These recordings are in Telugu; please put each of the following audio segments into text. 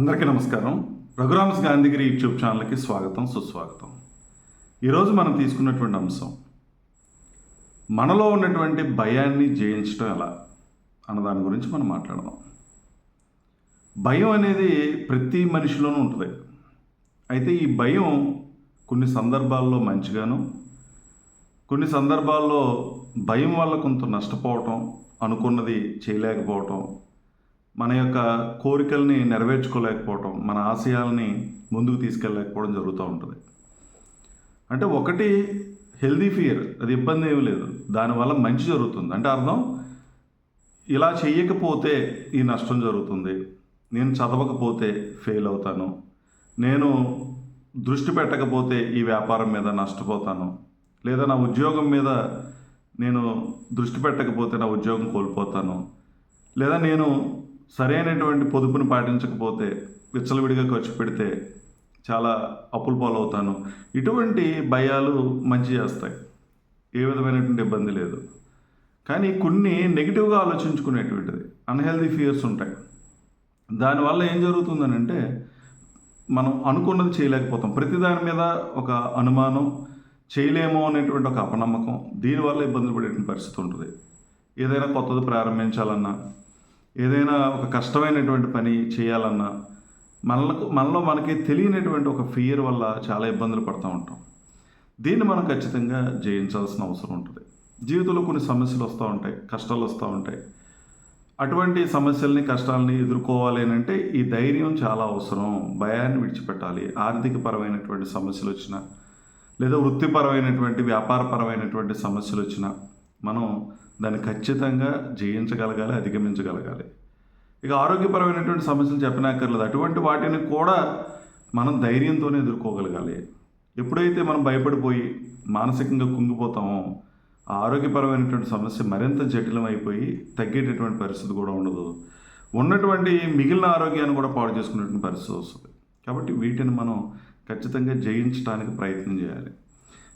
అందరికీ నమస్కారం. రఘురామ్స్ గాంధీగిరి యూట్యూబ్ ఛానల్కి స్వాగతం సుస్వాగతం. ఈరోజు మనం తీసుకున్నటువంటి అంశం మనలో ఉన్నటువంటి భయాన్ని జయించడం ఎలా అన్న దాని గురించి మనం మాట్లాడదాం. భయం అనేది ప్రతి మనిషిలోనూ ఉంటుంది. అయితే ఈ భయం కొన్ని సందర్భాల్లో మంచిగాను కొన్ని సందర్భాల్లో భయం వల్ల కొంత నష్టపోవటం అనుకున్నది చేయలేకపోవటం మన యొక్క కోరికల్ని నెరవేర్చుకోలేకపోవటం మన ఆశయాల్ని ముందుకు తీసుకెళ్ళలేకపోవడం జరుగుతూ ఉంటుంది. అంటే ఒకటి హెల్దీ ఫియర్ అది ఇబ్బంది ఏమీ లేదు. దానివల్ల మంచి జరుగుతుంది. అంటే అర్థం? ఇలా చేయకపోతే ఈ నష్టం జరుగుతుంది. నేను చదవకపోతే ఫెయిల్ అవుతాను. నేను దృష్టి పెట్టకపోతే ఈ వ్యాపారం మీద నష్టపోతాను. లేదా నా ఉద్యోగం మీద నేను దృష్టి పెట్టకపోతే నా ఉద్యోగం కోల్పోతాను. లేదా నేను సరైనటువంటి పొదుపును పాటించకపోతే విచ్చలవిడిగా ఖర్చు పెడితే చాలా అప్పుల పాలవుతాను. ఇటువంటి భయాలు మంచి చేస్తాయి. ఏ విధమైనటువంటి ఇబ్బంది లేదు. కానీ కొన్ని నెగిటివ్గా ఆలోచించుకునేటువంటిది అన్హెల్దీ ఫియర్స్ ఉంటాయి. దానివల్ల ఏం జరుగుతుందనంటే మనం అనుకున్నది చేయలేకపోతాం. ప్రతి దాని మీద ఒక అనుమానం చేయలేమో అనేటువంటి ఒక అపనమ్మకం దీనివల్ల ఇబ్బందులు పడేటువంటి పరిస్థితి ఉంటుంది. ఏదైనా కొత్తది ప్రారంభించాలన్నా ఏదైనా ఒక కష్టమైనటువంటి పని చేయాలన్నా మనలకు మనలో మనకి తెలియనటువంటి ఒక ఫియర్ వల్ల చాలా ఇబ్బందులు పడుతూ ఉంటాం. దీన్ని మనం ఖచ్చితంగా జయించాల్సిన అవసరం ఉంటుంది. జీవితంలో కొన్ని సమస్యలు వస్తూ ఉంటాయి కష్టాలు వస్తూ ఉంటాయి. అటువంటి సమస్యల్ని కష్టాలని ఎదుర్కోవాలి అని అంటే ఈ ధైర్యం చాలా అవసరం. భయాన్ని విడిచిపెట్టాలి. ఆర్థిక పరమైనటువంటి సమస్యలు వచ్చినా లేదా వృత్తిపరమైనటువంటి వ్యాపారపరమైనటువంటి సమస్యలు వచ్చినా మనం దాన్ని ఖచ్చితంగా జయించగలగాలి అధిగమించగలగాలి. ఇక ఆరోగ్యపరమైనటువంటి సమస్యలు చెప్పనక్కర్లేదు. అటువంటి వాటిని కూడా మనం ధైర్యంతోనే ఎదుర్కోగలగాలి. ఎప్పుడైతే మనం భయపడిపోయి మానసికంగా కుంగిపోతామో ఆరోగ్యపరమైనటువంటి సమస్య మరింత జటిలమైపోయి తగ్గేటటువంటి పరిస్థితి కూడా ఉండదు. ఉన్నటువంటి మిగిలిన ఆరోగ్యాన్ని కూడా పాడు చేసుకునేటువంటి పరిస్థితి వస్తుంది. కాబట్టి వీటిని మనం ఖచ్చితంగా జయించడానికి ప్రయత్నం చేయాలి.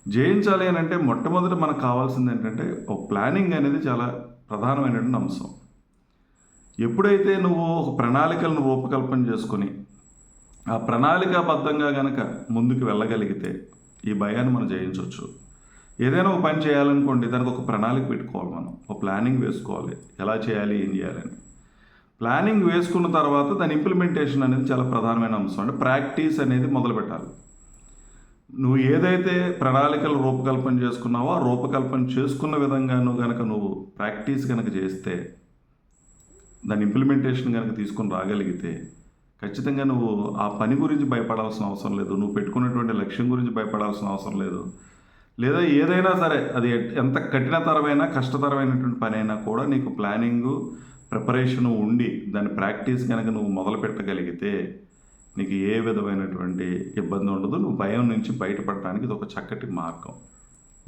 జయించాలి అని అంటే మొట్టమొదటి మనకు కావాల్సింది ఏంటంటే ఒక ప్లానింగ్ అనేది చాలా ప్రధానమైనటువంటి అంశం. ఎప్పుడైతే నువ్వు ఒక ప్రణాళికలను రూపకల్పన చేసుకొని ఆ ప్రణాళికాబద్ధంగా కనుక ముందుకు వెళ్ళగలిగితే ఈ భయాన్ని మనం జయించవచ్చు. ఏదైనా ఒక పని చేయాలనుకోండి దానికి ఒక ప్రణాళిక పెట్టుకోవాలి మనం. ఒక ప్లానింగ్ వేసుకోవాలి. ఎలా చేయాలి ఏం చేయాలని ప్లానింగ్ వేసుకున్న తర్వాత దాని ఇంప్లిమెంటేషన్ అనేది చాలా ప్రధానమైన అంశం. అంటే ప్రాక్టీస్ అనేది మొదలు పెట్టాలి నువ్వు ఏదైతే ప్రణాళికలు రూపకల్పన చేసుకున్నావో ఆ రూపకల్పన చేసుకున్న విధంగా నువ్వు కనుక నువ్వు ప్రాక్టీస్ కనుక చేస్తే దాని ఇంప్లిమెంటేషన్ కనుక తీసుకొని రాగలిగితే ఖచ్చితంగా నువ్వు ఆ పని గురించి భయపడాల్సిన అవసరం లేదు. నువ్వు పెట్టుకున్నటువంటి లక్ష్యం గురించి భయపడాల్సిన అవసరం లేదు. లేదా ఏదైనా సరే అది ఎంత కఠినతరమైన కష్టతరమైనటువంటి పని అయినా కూడా నీకు ప్లానింగు ప్రిపరేషన్ ఉండి దాని ప్రాక్టీస్ కనుక నువ్వు మొదలు పెట్టగలిగితే నీకు ఏ విధమైనటువంటి ఇబ్బంది ఉండదు నువ్వు భయం నుంచి బయటపడడానికి ఇది ఒక చక్కటి మార్గం.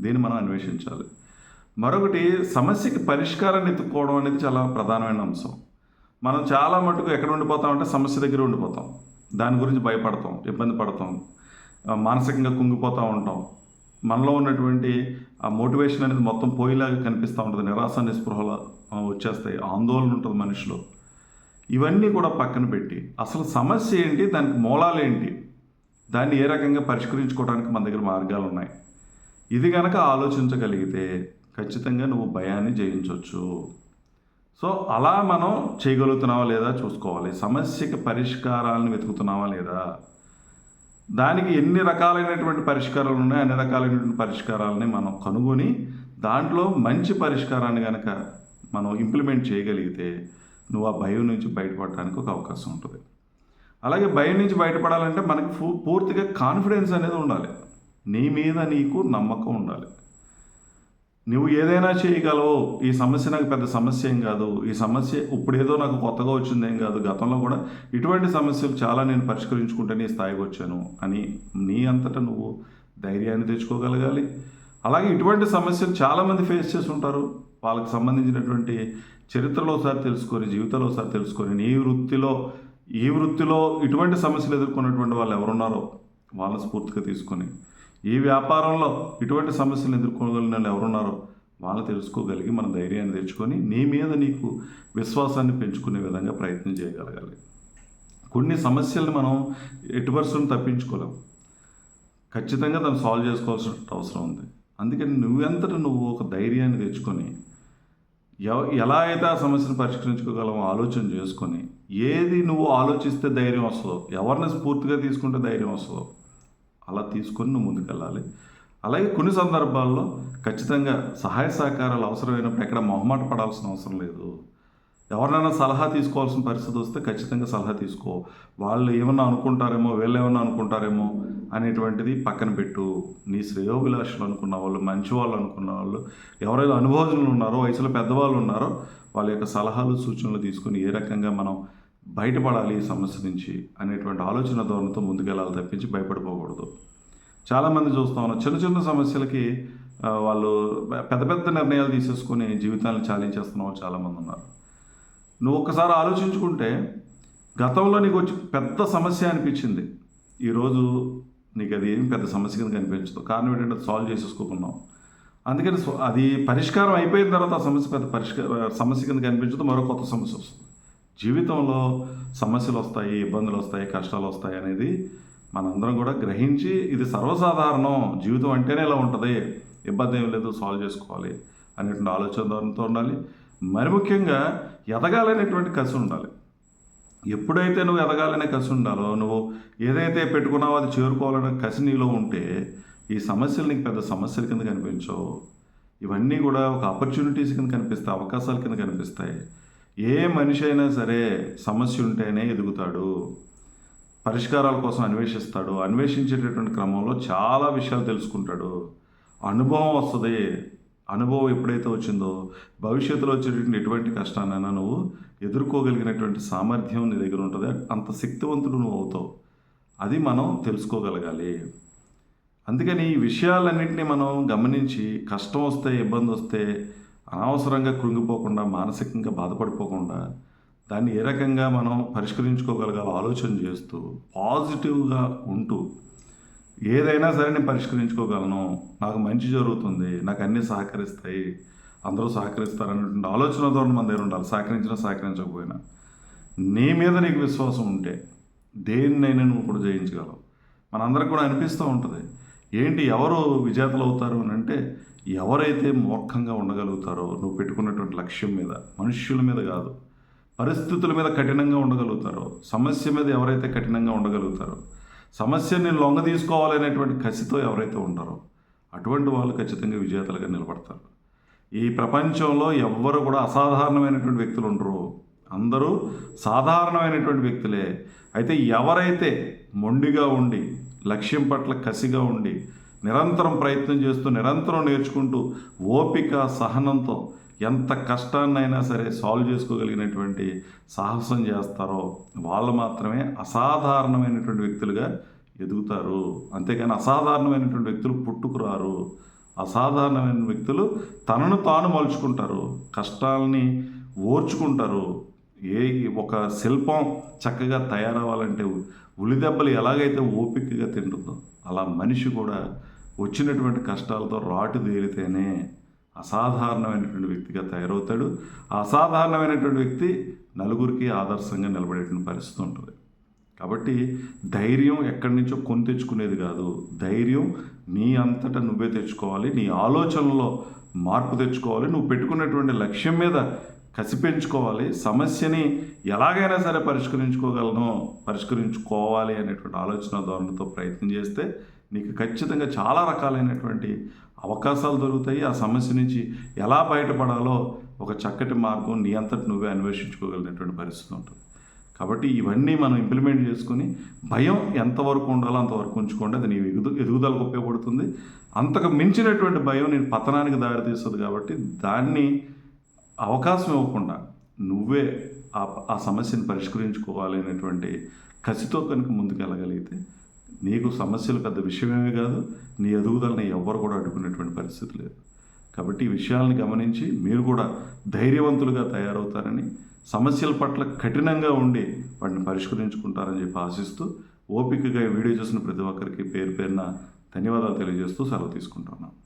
దీన్ని మనం అన్వేషించాలి. మరొకటి సమస్యకి పరిష్కారాన్ని ఎత్తుకోవడం అనేది చాలా ప్రధానమైన అంశం. మనం చాలా మటుకు ఎక్కడ ఉండిపోతామంటే సమస్య దగ్గర ఉండిపోతాం. దాని గురించి భయపడతాం ఇబ్బంది పడతాం ఆ, మానసికంగా కుంగిపోతూ ఉంటాం. మనలో ఉన్నటువంటి ఆ మోటివేషన్ అనేది మొత్తం పోయేలాగా కనిపిస్తూ ఉంటుంది. నిరాశ నిస్పృహలు వచ్చేస్తాయి. ఆందోళన ఉంటుంది మనిషిలో. ఇవన్నీ కూడా పక్కన పెట్టి అసలు సమస్య ఏంటి దానికి మూలాలు ఏంటి దాన్ని ఏ రకంగా పరిష్కరించుకోవడానికి మన దగ్గర మార్గాలు ఉన్నాయి? ఇది కనుక ఆలోచించగలిగితే ఖచ్చితంగా నువ్వు భయాన్ని జయించవచ్చు సో అలా మనం చేయగలుగుతున్నావా లేదా చూసుకోవాలి. సమస్యకి పరిష్కారాలను వెతుకుతున్నావా లేదా? దానికి ఎన్ని రకాలైనటువంటి పరిష్కారాలు ఉన్నాయో అన్ని రకాలైనటువంటి పరిష్కారాలని మనం కనుగొని దాంట్లో మంచి పరిష్కారాన్ని కనుక మనం ఇంప్లిమెంట్ చేయగలిగితే నువ్వు ఆ భయం నుంచి బయటపడడానికి ఒక అవకాశం ఉంటుంది. అలాగే భయం నుంచి బయటపడాలంటే మనకి ఫూ- పూర్తిగా కాన్ఫిడెన్స్ అనేది ఉండాలి. నీ మీద నీకు నమ్మకం ఉండాలి. నువ్వు ఏదైనా చేయగలవు ఈ సమస్య నాకు పెద్ద సమస్య ఏం కాదు ఈ సమస్య ఇప్పుడేదో నాకు కొత్తగా వచ్చిందేం కాదు గతంలో కూడా ఇటువంటి సమస్యలు చాలా నేను పరిష్కరించుకుంటే నీ స్థాయికి వచ్చాను అని నీ అంతటా నువ్వు ధైర్యాన్ని తెచ్చుకోగలగాలి. అలాగే ఇటువంటి సమస్యలు చాలామంది ఫేస్ చేసి ఉంటారు వాళ్ళకి సంబంధించినటువంటి చరిత్రలో ఒకసారి తెలుసుకొని జీవితంలో ఒకసారి తెలుసుకొని నీ వృత్తిలో ఈ వృత్తిలో ఇటువంటి సమస్యలు ఎదుర్కొన్నటువంటి వాళ్ళు ఎవరున్నారో వాళ్ళని స్ఫూర్తిగా తీసుకొని ఈ వ్యాపారంలో ఇటువంటి సమస్యలు ఎదుర్కోగలిగిన వాళ్ళు ఎవరున్నారో వాళ్ళు తెలుసుకోగలిగి మన ధైర్యాన్ని తెచ్చుకొని నీ మీద నీకు విశ్వాసాన్ని పెంచుకునే విధంగా ప్రయత్నం చేయగలగాలి. కొన్ని సమస్యల్ని మనం ఎటు పర్సెంట్ తప్పించుకోలేం. ఖచ్చితంగా దాన్ని సాల్వ్ చేసుకోవాల్సిన అవసరం ఉంది. అందుకని నువ్వెంతటి నువ్వు ఒక ధైర్యాన్ని తెచ్చుకొని ఎవ- ఎలా అయితే ఆ సమస్యను పరిష్కరించుకోగలమో ఆలోచన చేసుకొని ఏది నువ్వు ఆలోచిస్తే ధైర్యం వస్తుందో ఎవరిని స్ఫూర్తిగా తీసుకుంటే ధైర్యం వస్తుందో అలా తీసుకొని నువ్వు ముందుకెళ్ళాలి. అలాగే కొన్ని సందర్భాల్లో ఖచ్చితంగా సహాయ సహకారాలు అవసరమైనప్పుడు ఎక్కడ మొహమాట పడాల్సిన అవసరం లేదు. ఎవరినైనా సలహా తీసుకోవాల్సిన పరిస్థితి వస్తే ఖచ్చితంగా సలహా తీసుకో. వాళ్ళు ఏమన్నా అనుకుంటారేమో వీళ్ళు ఏమన్నా అనుకుంటారేమో అనేటువంటిది పక్కన పెట్టు. నీ శ్రేయోభిలాషులు అనుకున్న వాళ్ళు మంచి వాళ్ళు అనుకున్న వాళ్ళు ఎవరైతే అనుభవజనులు ఉన్నారో వయసులో పెద్దవాళ్ళు ఉన్నారో వాళ్ళ యొక్క సలహాలు సూచనలు తీసుకుని ఏ రకంగా మనం బయటపడాలి ఈ సమస్య నుంచి అనేటువంటి ఆలోచన ధోరణితో ముందుకెళ్ళాలి తప్పించి భయపడిపోకూడదు. చాలామంది చూస్తా ఉన్నాం చిన్న చిన్న సమస్యలకి వాళ్ళు పెద్ద పెద్ద నిర్ణయాలు తీసేసుకొని జీవితాన్ని చాలించేస్తున్న వాళ్ళు చాలామంది ఉన్నారు. నువ్వు ఒక్కసారి ఆలోచించుకుంటే గతంలో నీకు వచ్చి పెద్ద సమస్య అనిపించింది. ఈరోజు నీకు అది ఏం పెద్ద సమస్య కింద కనిపించదు. కారణం ఏంటంటే సాల్వ్ చేసేసుకోకున్నాం అందుకని సో- అది పరిష్కారం అయిపోయిన తర్వాత ఆ సమస్య పెద్ద పరిష్కార సమస్య కింద కనిపించదు మరో కొత్త సమస్య వస్తుంది. జీవితంలో సమస్యలు వస్తాయి ఇబ్బందులు వస్తాయి కష్టాలు వస్తాయి అనేది మనందరం కూడా గ్రహించి ఇది సర్వసాధారణం. జీవితం అంటేనే ఇలా ఉంటుంది. ఇబ్బంది ఏం లేదు సాల్వ్ చేసుకోవాలి అనేటువంటి ఆలోచన ఉండాలి. మరి ముఖ్యంగా ఎదగాలనేటువంటి కసి ఉండాలి. ఎప్పుడైతే నువ్వు ఎదగాలనే కసి ఉండాలో నువ్వు ఏదైతే పెట్టుకున్నావో అది చేరుకోవాలనే కసి నీలో ఉంటే ఈ సమస్యలు నీకు పెద్ద సమస్యల కింద కనిపించవు. ఇవన్నీ కూడా ఒక ఆపర్చునిటీస్ కింద కనిపిస్తాయి అవకాశాల కింద కనిపిస్తాయి. ఏ మనిషి అయినా సరే సమస్య ఉంటేనే ఎదుగుతాడు. పరిష్కారాల కోసం అన్వేషిస్తాడు. అన్వేషించేటటువంటి క్రమంలో చాలా విషయాలు తెలుసుకుంటాడు. అనుభవం వస్తుంది. అనుభవం ఎప్పుడైతే వచ్చిందో భవిష్యత్తులో వచ్చేటువంటి ఎటువంటి కష్టాన్నైనా నువ్వు ఎదుర్కోగలిగినటువంటి సామర్థ్యం నీ దగ్గర ఉంటుంది. అంత శక్తివంతుడు నువ్వు అవుతావు. అది మనం తెలుసుకోగలగాలి. అందుకని ఈ విషయాలన్నింటినీ మనం గమనించి కష్టం వస్తే ఇబ్బంది వస్తే అనవసరంగా కృంగిపోకుండా మానసికంగా బాధపడిపోకుండా దాన్ని ఏ రకంగా మనం పరిష్కరించుకోగలగాలో ఆలోచన చేస్తూ పాజిటివ్గా ఉంటూ ఏదైనా సరే నేను పరిష్కరించుకోగలను. నాకు మంచి జరుగుతుంది. నాకు అన్నీ సహకరిస్తాయి. అందరూ సహకరిస్తారు అనేటువంటి ఆలోచన ధోరణి మన దగ్గర ఉండాలి. సహకరించినా సహకరించకపోయినా. నీ మీద నీకు విశ్వాసం ఉంటే దేన్నైనా నువ్వు కూడా జయించగలవు. మనందరికి కూడా అనిపిస్తూ ఉంటుంది. ఏంటి ఎవరు విజేతలు అవుతారు అని అంటే ఎవరైతే మూర్ఖంగా ఉండగలుగుతారో నువ్వు పెట్టుకున్నటువంటి లక్ష్యం మీద మనుష్యుల మీద కాదు పరిస్థితుల మీద కఠినంగా ఉండగలుగుతారో సమస్య మీద ఎవరైతే కఠినంగా ఉండగలుగుతారో సమస్యని లొంగ తీసుకోవాలనేటువంటి కసితో ఎవరైతే ఉంటారో అటువంటి వాళ్ళు ఖచ్చితంగా విజేతలుగా నిలబడతారు. ఈ ప్రపంచంలో ఎవ్వరు కూడా అసాధారణమైనటువంటి వ్యక్తులు ఉండరు. అందరూ సాధారణమైనటువంటి వ్యక్తులే. అయితే ఎవరైతే మొండిగా ఉండి లక్ష్యం పట్ల కసిగా ఉండి నిరంతరం ప్రయత్నం చేస్తూ నిరంతరం నేర్చుకుంటూ ఓపిక సహనంతో ఎంత కష్టాన్నైనా సరే సాల్వ్ చేసుకోగలిగినటువంటి సాహసం చేస్తారో వాళ్ళు మాత్రమే అసాధారణమైనటువంటి వ్యక్తులుగా ఎదుగుతారు. అంతేగాని అసాధారణమైనటువంటి వ్యక్తులు పుట్టుకురారు. అసాధారణమైన వ్యక్తులు తనను తాను మలుచుకుంటారు. కష్టాలని ఓర్చుకుంటారు. ఏ ఒక శిల్పం చక్కగా తయారవ్వాలంటే ఉలిదెబ్బలు ఎలాగైతే ఓపికగా తింటుందో అలా మనిషి కూడా వచ్చినటువంటి కష్టాలతో రాటు తేలితేనే అసాధారణమైనటువంటి వ్యక్తిగా తయారవుతాడు. ఆ అసాధారణమైనటువంటి వ్యక్తి నలుగురికి ఆదర్శంగా నిలబడేటువంటి పరిస్థితి ఉంటుంది. కాబట్టి ధైర్యం ఎక్కడి నుంచో కొని తెచ్చుకునేది కాదు. ధైర్యం నీ అంతటా నువ్వే తెచ్చుకోవాలి. నీ ఆలోచనలో మార్పు తెచ్చుకోవాలి. నువ్వు పెట్టుకున్నటువంటి లక్ష్యం మీద కసి పెంచుకోవాలి. సమస్యని ఎలాగైనా సరే పరిష్కరించుకోగలను పరిష్కరించుకోవాలి అనేటువంటి ఆలోచన ధోరణితో ప్రయత్నం చేస్తే నీకు ఖచ్చితంగా చాలా రకాలైనటువంటి అవకాశాలు దొరుకుతాయి. ఆ సమస్య నుంచి ఎలా బయటపడాలో ఒక చక్కటి మార్గం నీ అంతటి నువ్వే అన్వేషించుకోగలిగినటువంటి పరిస్థితి ఉంటుంది. కాబట్టి ఇవన్నీ మనం ఇంప్లిమెంట్ చేసుకుని భయం ఎంతవరకు ఉండాలో అంతవరకు ఉంచుకోండి. అది నీ ఎదుగు ఎదుగుదలకు ఉపయోగపడుతుంది. అంతకు మించినటువంటి భయం నేను పతనానికి దారితీస్తుంది కాబట్టి దాన్ని అవకాశం ఇవ్వకుండా నువ్వే ఆ ఆ సమస్యను పరిష్కరించుకోవాలి అనేటువంటి కసితో కనుక ముందుకు వెళ్ళగలిగితే నీకు సమస్యలు పెద్ద విషయమేమి కాదు నీ ఎదుగుదలని ఎవ్వరు కూడా అడ్డుకునేటువంటి పరిస్థితి లేదు. కాబట్టి ఈ విషయాలను గమనించి మీరు కూడా ధైర్యవంతులుగా తయారవుతారని సమస్యల పట్ల కఠినంగా ఉండి వాటిని పరిష్కరించుకుంటారని చెప్పి ఆశిస్తూ ఓపికగా వీడియో చూసిన ప్రతి ఒక్కరికి పేరు పేరున ధన్యవాదాలు తెలియజేస్తూ సెలవు తీసుకుంటున్నాను